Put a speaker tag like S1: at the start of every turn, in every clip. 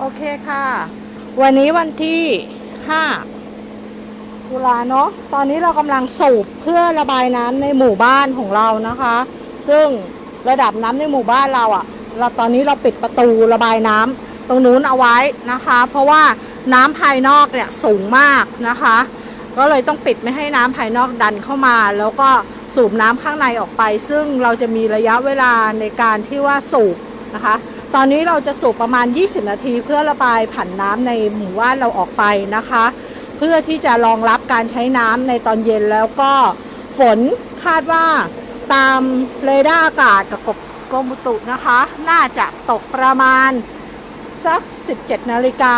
S1: โอเคค่ะ วันนี้วันที่ 5 ตุลาเนาะ ตอนนี้เรากำลังสูบเพื่อระบายน้ำในหมู่บ้านของเรานะคะ ซึ่งระดับน้ำในหมู่บ้านเราอะ่ะ เราตอนนี้เราปิดประตูระบายน้ำตรงนู้นเอาไว้นะคะ เพราะว่าน้ำภายนอกเนี่ยสูงมากนะคะ ก็เลยต้องปิดไม่ให้น้ำภายนอกดันเข้ามา แล้วก็สูบน้ำข้างในออกไป ซึ่งเราจะมีระยะเวลาในการที่ว่าสูบนะคะ ตอนนี้เราจะสูบประมาณ 20 นาที เพื่อระบายผันน้ำในหมู่บ้านเราออกไปนะคะ เพื่อที่จะรองรับการใช้น้ำในตอนเย็นแล้วก็ฝนคาดว่าตามเรดาร์อากาศกับกรมอุตุนะคะ น่าจะตกประมาณสัก 17 นาฬิกา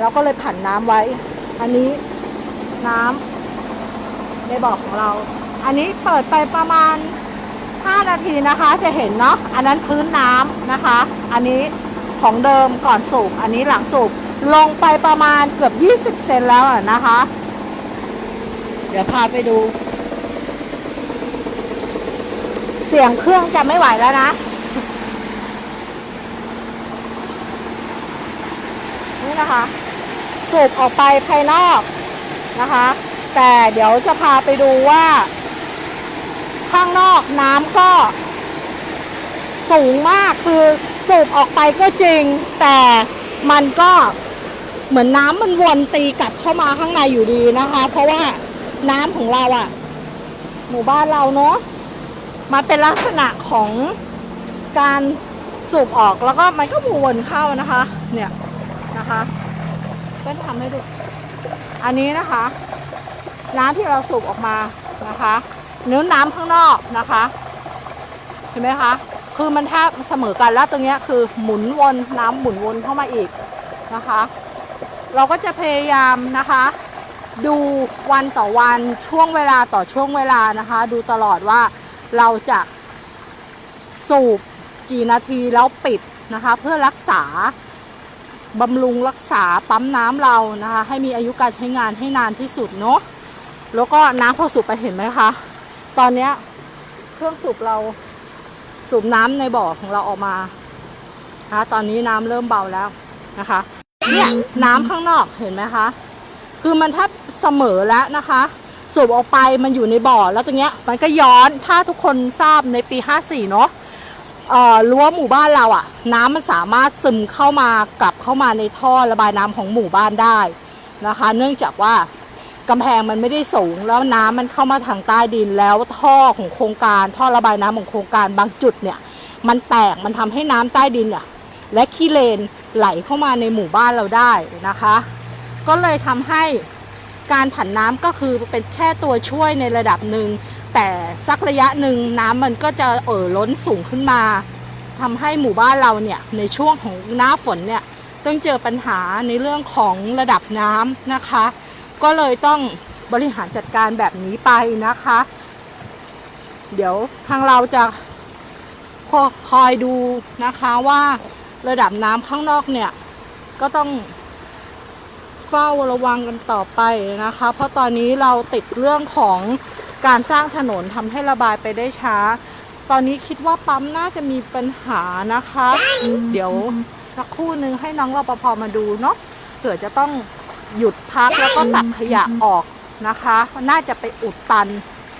S1: เราก็เลยผันน้ำไว้ อันนี้น้ำในบ่อของเรา อันนี้เปิดไปประมาณ 5 นาทีนะคะจะเห็นเนาะอันนั้นพื้นน้ำนะคะ อันนี้ของเดิมก่อนสูบอันนี้หลังสูบลงไปประมาณเกือบ 20 เซนแล้วนะคะ เดี๋ยวพาไปดู เสียงเครื่องจะไม่ไหวแล้วนะ นี่นะคะ สูบออกไปภายนอกนะคะ แต่เดี๋ยวจะพาไปดูว่า ข้างนอกน้ำก็สูงมากคือสูบออกไปก็จริง แต่มันก็เหมือนน้ำมันวนตีกลับเข้ามาข้างในอยู่ดีนะคะ เพราะว่าน้ำของเราอะหมู่บ้านเราเนาะมันเป็นลักษณะของการสูบออกแล้วก็มันก็วนเข้านะคะ เนี่ยนะคะก็ทำให้ดู อันนี้นะคะ น้ำที่เราสูบออกมานะคะ เนื้อน้ำข้างนอกนะคะ เห็นไหมคะ คือมันแทบเสมอกันแล้วตรงนี้คือหมุนวนน้ำหมุนวนเข้ามาอีกนะคะ เราก็จะพยายามนะคะ ดูวันต่อวันช่วงเวลาต่อช่วงเวลานะคะ ดูตลอดว่าเราจะสูบกี่นาทีแล้วปิดนะคะ เพื่อรักษาบำรุงรักษาปั๊มน้ำเรานะคะ ให้มีอายุการใช้งานให้นานที่สุดเนาะแล้วก็น้ำพอสูบไปเห็นไหมคะ ตอนเนี้ย เครื่องสูบเราสูบน้ำในบ่อของเราออกมานะคะตอนนี้น้ำเริ่มเบาแล้วนะคะ เนี่ยน้ำข้างนอกเห็นไหมคะ คือมันแทบเสมอแล้วนะคะ สูบออกไปมันอยู่ในบ่อแล้วตรงเนี้ยมันก็ย้อนถ้าทุกคนทราบในปี 54 เนาะเอ่อรั้วหมู่บ้านเราอะน้ำมันสามารถซึมเข้ามากลับเข้ามาในท่อระบายน้ำของหมู่บ้านได้นะคะ เนื่องจากว่า กำแพงมันไม่ได้สูง แล้วน้ำมันเข้ามาทางใต้ดินแล้วท่อของโครงการ ท่อระบายน้ำของโครงการบางจุดเนี่ย มันแตกมันทำให้น้ำใต้ดินเนี่ยและขี้เลนไหลเข้ามาในหมู่บ้านเราได้นะคะ ก็เลยทำให้การผันน้ำก็คือเป็นแค่ตัวช่วยในระดับหนึ่งแต่สักระยะหนึ่งน้ำมันก็จะเอ่อล้นสูงขึ้นมาทำให้หมู่บ้านเราเนี่ยในช่วงของหน้าฝนเนี่ยต้องเจอปัญหาในเรื่องของระดับน้ำนะคะ ก็เลยต้องบริหารจัดการแบบนี้ไปนะคะ เดี๋ยวทางเราจะคอยดูนะคะว่าระดับน้ำข้างนอกเนี่ย ก็ต้องเฝ้าระวังกันต่อไปนะคะ เพราะตอนนี้เราติดเรื่องของการสร้างถนนทำให้ระบายไปได้ช้า ตอนนี้คิดว่าปั๊มน่าจะมีปัญหานะคะ เดี๋ยวสักครู่นึงให้น้องรปภมาดูเนาะเผื่อจะต้อง หยุดพักแล้วก็ตักขยะออกนะคะน่าจะไปอุดตัน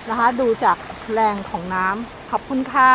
S1: นะคะ ดูจากแรงของน้ำขอบคุณค่ะ